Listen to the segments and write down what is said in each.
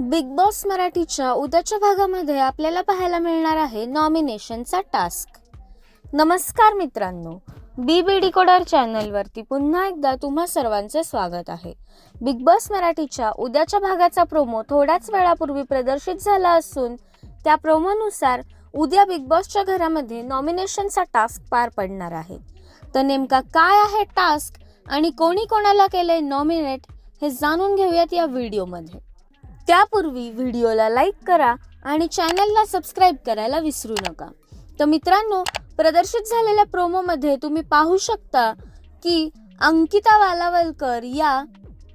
Big boss मराठीच्या उद्याच्या भागामध्ये आपल्याला पाहायला मिळणार आहे नॉमिनेशनचा टास्क नमस्कार मित्रांनो बी बी डिकोडर चॅनलवरती पुन्हा एकदा तुम्हा सर्वांचे स्वागत आहे. बिग बॉस मराठीच्या उद्याच्या भागाचा प्रोमो थोड्याच वेळापूर्वी प्रदर्शित झाला असून त्या प्रोमोनुसार उद्या बिग बॉसच्या घरामध्ये नॉमिनेशनचा टास्क पार पडणार आहे. तर नेमका काय आहे टास्क आणि कोणी कोणाला केले नॉमिनेट हे जाणून घेऊयात या व्हिडिओमध्ये त्यापूर्वी व्हिडिओला लाईक करा आणि चॅनलला सबस्क्राईब करायला विसरू नका. तर मित्रांनो प्रदर्शित झालेल्या प्रोमोमध्ये तुम्ही पाहू शकता की अंकिता वालावलकर या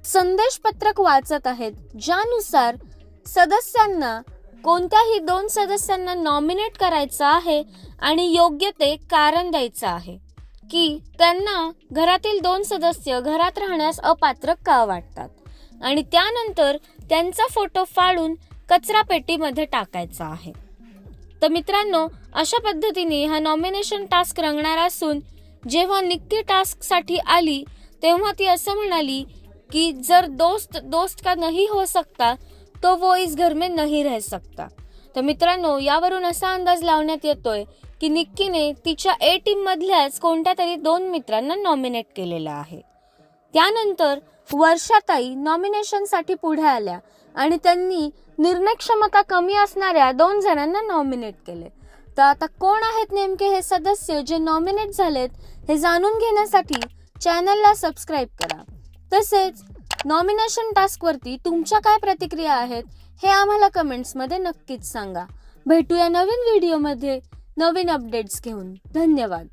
संदेश पत्रक वाचत आहेत ज्यानुसार सदस्यांना कोणत्याही दोन सदस्यांना नॉमिनेट करायचं आहे आणि योग्य ते कारण द्यायचं आहे की त्यांना घरातील दोन सदस्य घरात राहण्यास अपात्र का वाटतात. आणि त्यानंतर त्यांचा फोटो फाडून कचरा पेटीमध्ये टाकायचा आहे. तर मित्रांनो अशा पद्धतीने हा नॉमिनेशन टास्क रंगणार असून जेव्हा निक्की टास्कसाठी आली तेव्हा ती असं म्हणाली की जर दोस्त दोस्त का नहीं हो सकता तो वो इस घर में नहीं रह सकता. तर मित्रांनो यावरून असा अंदाज लावण्यात येतोय की निक्कीने तिच्या ए टीममधल्याच कोणत्या तरी दोन मित्रांना नॉमिनेट केलेलं आहे. त्यानंतर वर्षाताई नॉमिनेशनसाठी पुढे आल्या आणि त्यांनी निर्णय क्षमता कमी असणाऱ्या दोन जणांना नॉमिनेट केले. तर आता कोण आहेत नेमके हे सदस्य जे नॉमिनेट झालेत हे जाणून घेण्यासाठी चॅनलला सबस्क्राईब करा. तसेच नॉमिनेशन टास्कवरती तुमच्या काय प्रतिक्रिया आहेत हे आम्हाला कमेंट्समध्ये नक्कीच सांगा. भेटूया नवीन व्हिडिओमध्ये नवीन अपडेट्स घेऊन. धन्यवाद.